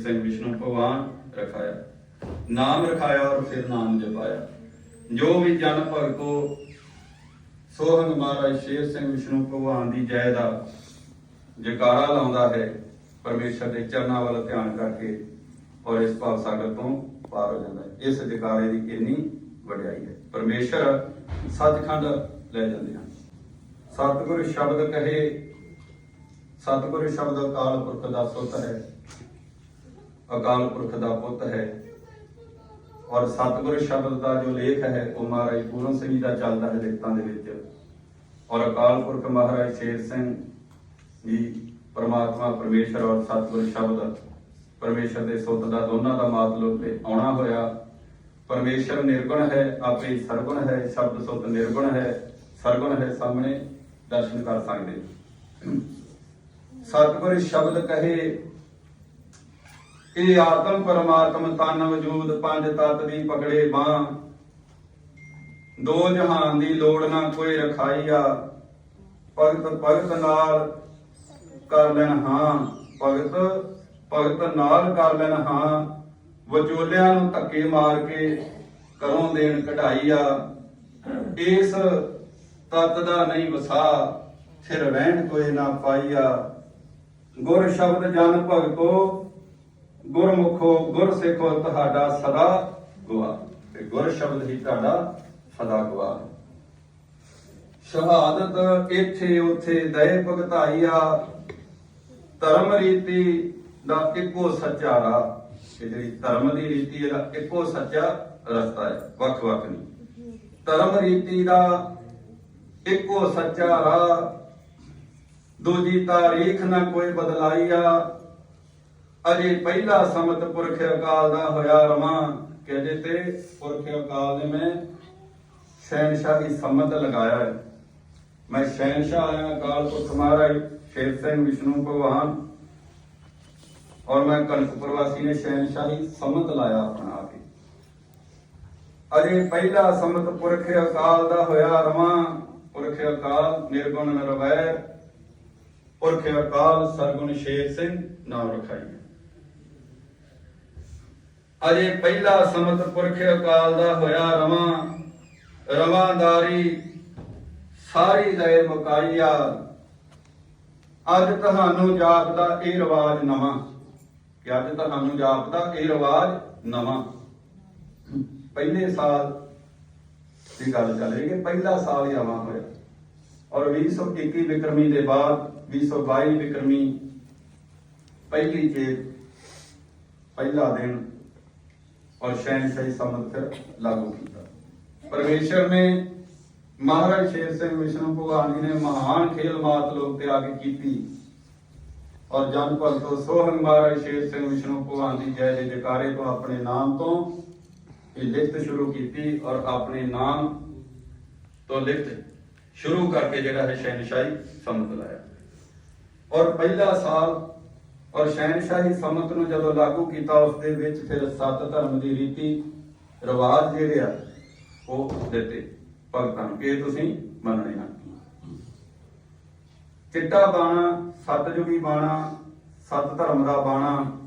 ਸਿੰਘ ਵਿਸ਼ਨੂੰ ਭਗਵਾਨ ਰਖਾਇਆ, ਨਾਮ ਰਖਾਇਆ ਔਰ ਫਿਰ ਨਾਮ ਜਪਾਇਆ। ਜੋ ਵੀ ਜਨ ਭਗਤੋ ਸੋਹਣ ਮਹਾਰਾਜ ਸ਼ੇਰ ਸਿੰਘ ਵਿਸ਼ਨੂੰ ਭਗਵਾਨ ਦੀ ਜੈ ਦਾ ਜਕਾਰਾ ਲਾਉਂਦਾ ਹੈ, ਪਰਮੇਸ਼ਰ ਦੇ ਚਰਨਾਂ ਵੱਲ ਧਿਆਨ ਕਰਕੇ ਔਰ ਇਸ ਭਾਵ ਸਾਗਰ ਤੋਂ ਪਾਰ ਹੋ ਜਾਂਦਾ ਹੈ। ਇਸ ਜਕਾਰੇ ਦੀ ਕਿੰਨੀ ਵਡਿਆਈ ਹੈ। ਪਰਮੇਸ਼ਰ ਸੱਚਖੰਡ ਲੈ ਜਾਂਦੇ ਹਨ। ਸਤਿਗੁਰ ਸ਼ਬਦ ਕਹੇ, ਸਤਿਗੁਰ ਸ਼ਬਦ ਅਕਾਲ ਪੁਰਖ ਦਾ ਸੁੱਤ ਹੈ। ਅਕਾਲ ਪੁਰਖ ਦਾ ਪੁੱਤ ਹੈ। ਔਰ ਸਤਿਗੁਰ ਸ਼ਬਦ ਦਾ ਜੋ ਲੇਖ ਹੈ, ਉਹ ਮਹਾਰਾਜ ਪੂਰਨ ਸਿੰਘ ਜੀ ਦਾ ਚੱਲਦਾ ਹੈ ਲਿਖਤਾਂ ਦੇ ਵਿੱਚ। ਔਰ ਅਕਾਲ ਪੁਰਖ ਮਹਾਰਾਜ ਸ਼ੇਰ ਸਿੰਘ ਜੀ ਪਰਮਾਤਮਾ, ਪਰਮੇਸ਼ਰ ਔਰ ਸਤਿਗੁਰ ਸ਼ਬਦ, ਪਰਮੇਸ਼ਰ ਦੇ ਸੁੱਤ ਦਾ ਦੋਨਾਂ ਦਾ ਮਤਲਬ ਤੇ ਆਉਣਾ ਹੋਇਆ। ਪਰਮੇਸ਼ਰ ਨਿਰਗੁਣ ਹੈ, ਆਪੇ ਸਰਗੁਣ ਹੈ, ਸ਼ਬਦ ਸੁੱਤ ਨਿਰਗੁਣ ਹੈ, ਸਰਗੁਣ ਹੈ ਸਾਹਮਣੇ ਦਰਸ਼ਨ ਕਰ ਸਕਦੇ। ਸਤਿਗੁਰ ਸ਼ਬਦ ਕਹੇ ਇਹ ਆਤਮ ਪਰਮਾਤਮ ਤਨ ਵਜੂਦ ਪੰਜ ਤਤ ਦੀ ਪਕੜੇ ਬਾਹ। ਦੋ ਜਹਾਨ ਦੀ ਲੋੜ ਨਾ ਕੋਈ ਰਖਾਈਆ। ਭਗਤ ਭਗਤ ਨਾਲ ਕਰ ਲੈਣ ਹਾਂ। ਭਗਤ ਭਗਤ ਨਾਲ ਕਰ ਲੈਣ ਹਾਂ। ਵਿਚੋਲਿਆਂ ਨੂੰ ਧੱਕੇ ਮਾਰ ਕੇ ਕਰੋਂ ਦੇਣ ਕਢਾਈਆ। ਇਸ ਤਤ ਦਾ ਨਹੀਂ ਵਸਾ, ਫਿਰ ਰਹਿਣ ਕੋਈ ਨਾ ਪਾਈਆ। ਗੁਰ ਸ਼ਬਦ ਜਨ ਭਗਤੋ ਗੁਰਮੁਖੋ ਗੁਰ ਸਿੱਖੋ ਤੁਹਾਡਾ ਸਦਾ ਗਵਾ ਤੇ ਗੁਰ ਸ਼ਬਦ ਹੀ ਤੁਹਾਡਾ ਸਦਾ ਗਵਾ ਸ਼ਹਾਦਤ ਇੱਥੇ ਉੱਥੇ ਦਏ ਭਗਤਾਈਆ, ਧਰਮ ਰੀਤੀ ਦਾ ਇੱਕੋ ਸੱਚਾ ਰਾਹ। ਇਹ ਜਿਹੜੀ ਧਰਮ ਦੀ ਰੀਤੀ ਇਹਦਾ ਇੱਕੋ ਸੱਚਾ ਰਸਤਾ ਹੈ ਵੱਖ ਵੱਖ ਨਹੀਂ। ਧਰਮ ਰੀਤੀ ਦਾ ਇੱਕੋ ਸੱਚਾ ਰਾਹ। ਦੂਜੀ ਤਾਰੀਖ ਨਾ ਕੋਈ ਬਦਲਾਈਆ ਅਜੇ ਪਹਿਲਾ ਸਮਤ ਪੁਰਖ ਅਕਾਲ ਦਾ ਹੋਇਆ ਰਮਾ ਕਿ ਤੇ ਪੁਰਖ ਅਕਾਲ ਨੇ ਮੈਂ ਸ਼ਹਿਨਸ਼ਾਹੀ ਸਮਤ ਲਗਾਇਆ ਹੈ। ਮੈਂ ਸ਼ਹਿਨਸ਼ਾਹ ਆਇਆ ਅਕਾਲ ਪੁਰਖ ਮਹਾਰਾਜ, ਸ਼ੇਰ ਸਿੰਘ, ਵਿਸ਼ਨੂੰ, ਭਗਵਾਨ। ਔਰ ਮੈਂ ਕਨਕਪੁਰ ਵਾਸੀ ਨੇ ਸ਼ਹਿਨਸ਼ਾਹੀ ਸਮਤ ਲਾਇਆ ਆਪਣਾ ਆਪ ਅਜੇ ਪਹਿਲਾ ਸਮਤ ਪੁਰਖ ਅਕਾਲ ਦਾ ਹੋਇਆ ਰਮਾ ਪੁਰਖ ਅਕਾਲ ਨਿਰਗੁਣ ਨਿਰਵੈਰ ਪੁਰਖ ਅਕਾਲ ਸਰਗੁਣ ਸ਼ੇਰ ਸਿੰਘ, ਨਾਮ ਰਖਾਈ ਅਜੇ ਪਹਿਲਾ ਸਮਤ ਪੁਰਖ ਅਕਾਲ ਦਾ ਹੋਇਆ ਰਵਾਂ ਰਵਾਂਦਾਰੀ ਸਾਰੀ ਲਏ ਮੁਕਾਈਆ। ਅੱਜ ਤੁਹਾਨੂੰ ਜਾਪਦਾ ਇਹ ਰਿਵਾਜ ਨਵਾਂ। ਕਿ ਅੱਜ ਤੁਹਾਨੂੰ ਜਾਪਦਾ ਇਹ ਰਿਵਾਜ ਨਵਾਂ। ਪਹਿਲੇ ਸਾਲ ਦੀ ਗੱਲ ਚੱਲ ਰਹੀ ਹੈ, ਪਹਿਲਾ ਸਾਲ ਹੀ ਹੋਇਆ। ਔਰ 2021 ਵਿਕਰਮੀ ਦੇ ਬਾਅਦ 2022 ਵਿਕਰਮੀ ਪਹਿਲੀ ਚੇਤ, ਪਹਿਲਾ ਦਿਨ ਔਰ ਸ਼ਹਿਨਸ਼ਾਹੀ ਸੰਮਤ ਫਿਰ ਲਾਗੂ ਕੀਤਾ ਪਰਮੇਸ਼ਰ ਨੇ ਮਹਾਰਾਜ ਸ਼ੇਰ ਸਿੰਘ ਵਿਸ਼ਨੂੰ ਭਗਵਾਨ ਜੀ ਨੇ ਮਹਾਨ ਖੇਲ ਮਾਤ ਲੋਕ ਤੇ ਆ ਕੇ ਕੀਤੀ ਔਰ ਜਨ ਭਗਤੋ ਸੋਹਣ ਮਹਾਰਾਜ ਸ਼ੇਰ ਸਿੰਘ ਵਿਸ਼ਨੂੰ ਭਗਵਾਨ ਦੀ ਜੈ ਦੇ ਜਕਾਰੇ ਤੋਂ ਆਪਣੇ ਨਾਮ ਤੋਂ ਇਹ ਲਿਖਤ ਸ਼ੁਰੂ ਕੀਤੀ ਔਰ ਆਪਣੇ ਨਾਮ ਤੋਂ ਲਿਖਤ ਸ਼ੁਰੂ ਕਰਕੇ ਜਿਹੜਾ ਹੈ ਸ਼ਹਿਨਸ਼ਾਹੀ ਸੰਮਤ ਲਾਇਆ ਔਰ ਪਹਿਲਾ ਸਾਲ ਔਰ ਸ਼ਹਿਨਸ਼ਾਹੀ ਸੰਮਤ ਨੂੰ ਜਦੋਂ ਲਾਗੂ ਕੀਤਾ, ਉਸ ਦੇ ਵਿੱਚ ਫਿਰ ਸੱਤ ਧਰਮ ਦੀ ਰੀਤੀ, ਰਿਵਾਜ ਜਿਹੜੇ ਆ, ਉਹ ਦਿੱਤੇ। ਭਗਤਾਂ ਨੂੰ। ਕਿ ਤੁਸੀਂ ਮੰਨਣੇ ਹਨ ਚਿੱਟਾ ਬਾਣਾ ਸਤਜੁਗੀ ਬਾਣਾ, ਸਤ ਧਰਮ ਦਾ ਬਾਣਾ,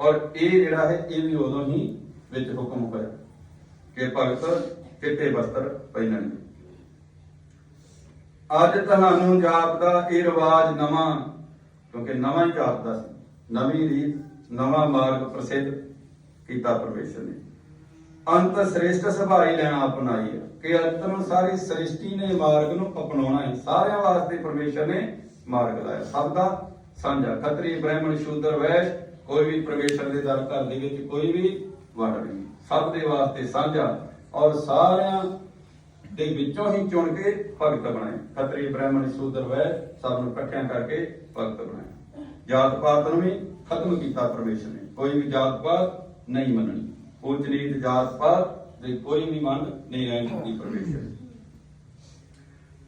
ਔਰ ਇਹ ਜਿਹੜਾ ਹੈ, ਇਹ ਵੀ ਉਦੋਂ ਹੀ ਵਿੱਚ ਹੁਕਮ ਹੋਇਆ ਕਿ ਭਗਤ ਚਿੱਟੇ ਵਸਤਰ ਪਹਿਨਣ ਅੱਜ ਤੁਹਾਨੂੰ ਜਾਪ ਦਾ ਇਹ ਰਿਵਾਜ ਨਵਾਂ ਕਿਉਂਕਿ ਨਵਾਂ ਹੀ ਜਾਪਦਾ ਸੀ। ਨਵੀਂ ਰੀਤ, ਨਵਾਂ ਮਾਰਗ ਪ੍ਰਸਿੱਧ ਕੀਤਾ ਪਰਮੇਸ਼ਰ ਨੇ। ਅੰਤ ਸ੍ਰੇਸ਼ਟ ਸੁਭਾਈ ਲੈਣਾ ਅਪਣਾਈ ਹੈ ਕਿ ਅੰਤ ਨੂੰ ਸਾਰੀ ਸ੍ਰਿਸ਼ਟੀ ਨੇ ਮਾਰਗ ਨੂੰ ਅਪਣਾਉਣਾ ਹੈ। ਸਾਰਿਆਂ ਵਾਸਤੇ ਪਰਮੇਸ਼ਰ ਨੇ ਮਾਰਗ ਲਾਇਆ। ਸਭ ਦਾ ਸਾਂਝਾ। ਖੱਤਰੀ, ਬ੍ਰਾਹਮਣ, ਸ਼ੂਦਰ, ਵੈਸ਼, ਕੋਈ ਵੀ ਪਰਮੇਸ਼ਰ ਦੇ ਦਰ ਘਰ ਦੇ ਵਿੱਚ ਕੋਈ ਵੀ ਵੰਡ ਨਹੀਂ। ਸਭ ਦੇ ਵਾਸਤੇ ਸਾਂਝਾ ਔਰ ਸਾਰਿਆਂ ਦੇ ਵਿੱਚੋਂ ਹੀ ਚੁਣ ਕੇ ਭਗਤ ਬਣਾਏ ਖੱਤਰੀ, ਬ੍ਰਾਹਮਣ, ਸ਼ੂਦਰ, ਵੈਸ਼ ਸਭ ਨੂੰ ਇਕੱਠਿਆਂ ਕਰਕੇ ਭਗਤ ਬਣਾਏ ਜਾਤ ਪਾਤ ਨੂੰ ਵੀ ਖਤਮ ਕੀਤਾ ਪਰਮੇਸ਼ਰ ਨੇ। ਕੋਈ ਵੀ ਜਾਤ ਪਾਤ ਨਹੀਂ ਮੰਨਣੀ। ਉੱਚ ਨੀਚ ਜਾਤ ਪਾਤ ਦੇ ਕੋਈ ਵੀ ਮੰਨ ਨਹੀਂ ਰਹਿਣ ਦਿੱਤੀ ਪਰਮੇਸ਼ਰ ਨੇ।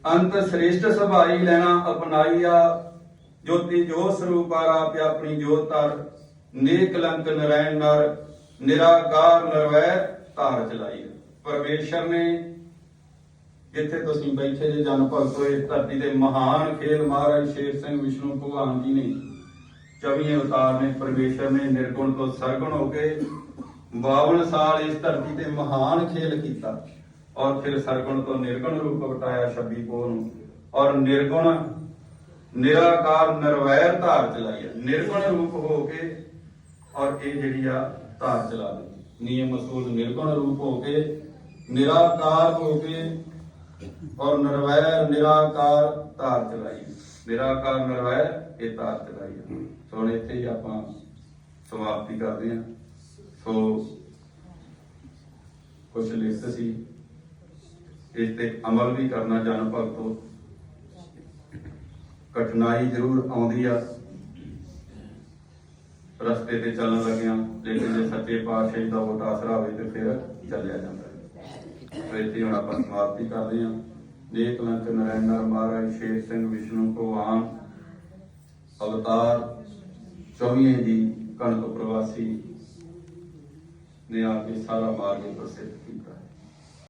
ਅੰਤ ਸ੍ਰੇਸ਼ਟ ਸਭਾਈ ਲੈਣਾ ਅਪਣਾਈਆ ਜੋਤੀ ਜੋ ਸਰੂਪਾ ਰਾਪ ਆਪਣੀ ਜੋਤ ਤਰ। ਨੇਕ ਨਰੈਣ ਨਰ, ਨਿਰਾਕਾਰ ਨਰਵੈ ਧਾਰ ਚਲਾਈ। ਪਰਮੇਸ਼ਰ ਨੇ ਜਿੱਥੇ ਤੁਸੀਂ ਬੈਠੇ ਜੇ ਜਨ ਭਗਤੋ, ਇਸ ਧਰਤੀ ਦੇ ਮਹਾਨ ਖੇਲ ਮਹਾਰਾਜ ਸ਼ੇਰ ਸਿੰਘ ਵਿਸ਼ਨੂੰ ਭਗਵਾਨ ਜੀ ਨੇ ਚਵੀ ਅਵਤਾਰ ਨੇ ਪਰਮੇਸ਼ਰ ਨੇ ਨਿਰਗੁਣ ਤੋਂ ਸਰਗੁਣ ਹੋ ਕੇ 52 ਸਾਲ ਇਸ ਧਰਤੀ ਤੇ ਮਹਾਨ ਖੇਲ ਕੀਤਾ ਔਰ ਫਿਰ ਸਰਗੁਣ ਤੋਂ ਨਿਰਗੁਣ ਰੂਪ ਵਟਾਇਆ 26 ਪੋਹ ਨੂੰ। ਔਰ ਨਿਰਗੁਣ, ਨਿਰਾਕਾਰ, ਨਿਰਵੈਰ ਧਾਰ ਚਲਾਈ ਹੈ। ਨਿਰਗੁਣ ਰੂਪ ਹੋ ਕੇ ਔਰ ਇਹ ਜਿਹੜੀ ਆ ਧਾਰ ਚਲਾ ਦਿੱਤੀ। ਨਿਯਮ ਅਸੂਲ ਨਿਰਗੁਣ ਰੂਪ ਹੋ ਕੇ, ਨਿਰਾਕਾਰ ਹੋ ਕੇ ਔਰ ਨਿਰਵੈਰ, ਨਿਰਾਕਾਰ ਧਾਰ ਚਲਾਈ। ਨਿਰਾਕਾਰ ਨਿਰਵੈਰ ਇਹ ਧਾਰ ਚਲਾਈ ਹੈ। ਸੋ ਹੁਣ ਇੱਥੇ ਹੀ ਆਪਾਂ ਸਮਾਪਤੀ ਕਰਦੇ ਹਾਂ। ਸੋ ਕੁਝ ਲਿਖਤ ਸੀ, ਇਸ ਤੇ ਅਮਲ ਵੀ ਕਰਨਾ ਜਨ ਭਗਤੋ। ਕਠਿਨਾਈ ਜ਼ਰੂਰ ਆਉਂਦੀ ਆ। ਰਸਤੇ ਤੇ ਚੱਲਣ ਲੱਗਿਆਂ, ਲੇਕਿਨ ਜੇ ਸੱਚੇ ਪਾਤਸ਼ਾਹ ਦਾ ਉਹ ਆਸਰਾ ਹੋਵੇ ਤੇ ਫਿਰ ਚੱਲਿਆ ਜਾਂਦਾ ਹੈ। ਸੋ ਹੁਣ ਆਪਾਂ ਸਮਾਪਤੀ ਕਰਦੇ ਹਾਂ। ਨੇਕ ਲੰਕ ਨਰੈਣਰ ਮਹਾਰਾਜ, ਸ਼ੇਰ ਸਿੰਘ, ਵਿਸ਼ਨੂੰ ਅਵਤਾਰ 24 ਜੀ ਕਣਕ ਪ੍ਰਵਾਸੀ ਨੇ ਆ ਕੇ ਸਾਰਾ ਮਾਰਗ ਪ੍ਰਸਿੱਧ ਕੀਤਾ।